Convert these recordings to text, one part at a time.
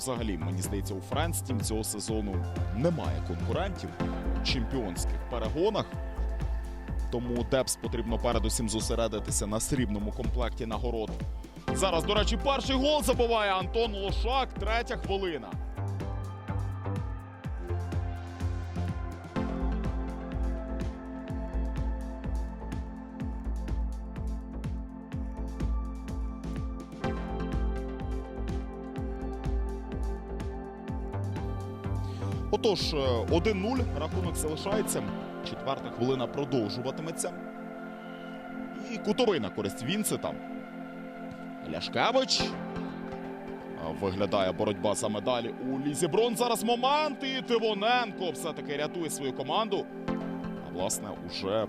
взагалі, мені здається, у Френстім цього сезону немає конкурентів у чемпіонських перегонах. Тому Депс потрібно передусім зосередитися на срібному комплекті нагород. Зараз, до речі, перший гол забиває Антон Лошак, третя хвилина. Отож, е, 1-0 рахунок залишається. Четверта хвилина продовжуватиметься. І кутовий на користь Вінцета. Ляшкевич. Виглядає боротьба за медалі у Лізі Брон. Зараз момент. І Тивоненко все-таки рятує свою команду. А власне, уже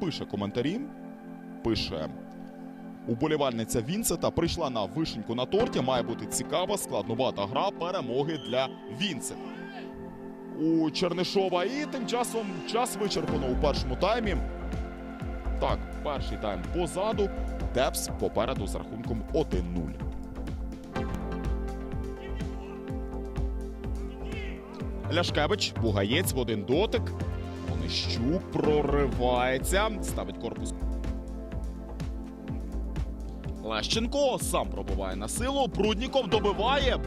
пише коментарі. Пише уболівальниця Вінцета. Прийшла на вишеньку на торті. Має бути цікава, складнувата гра перемоги для Вінцета у Чернишова. І тим часом час вичерпано у першому таймі. Так, перший тайм позаду. Депс попереду з рахунком 1-0. Ляшкевич, Бугаєць в один дотик. Онищук проривається. Ставить корпус. Лещенко сам пробиває на силу. Прудніков добиває.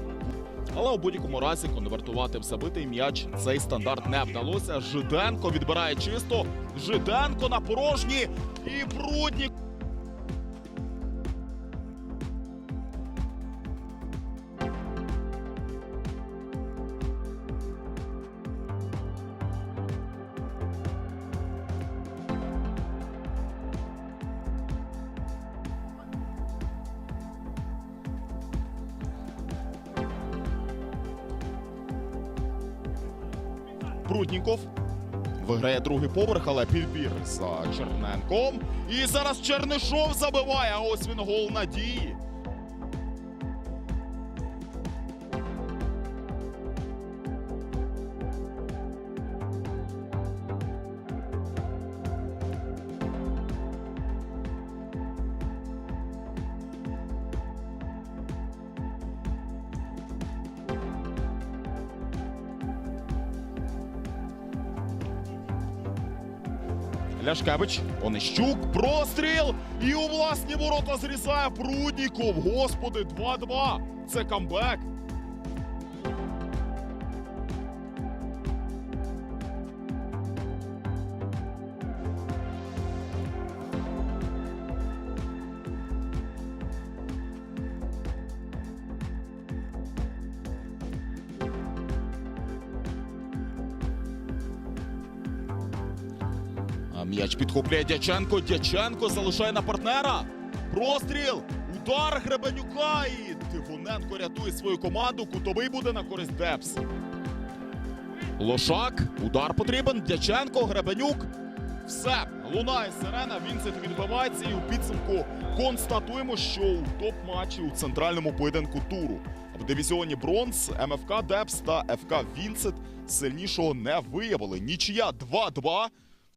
Але у будь-якому разі конвертувати в забитий м'яч цей стандарт не вдалося. Жиденко відбирає чисто. Жиденко на порожні. І Пруднік. Прудніков. Виграє другий поверх, але підбір за Черненком. І зараз Чернишов забиває. Ось він гол надії. Ляшкевич, Онищук, простріл! І у власні ворота зрізає Прудніков. Господи, 2-2. Це камбек. М'яч підхоплює Дяченко. Дяченко залишає на партнера. Простріл. Удар Гребенюка. І Тихоненко рятує свою команду. Кутовий буде на користь Депс. Лошак. Удар потрібен. Дяченко, Гребенюк. Все. Лунає сирена. Вінцет відбивається. І у підсумку констатуємо, що у топ-матчі у центральному поєдинку туру в дивізіоні Бронз МФК Депс та ФК Вінцет сильнішого не виявили. Нічия 2-2.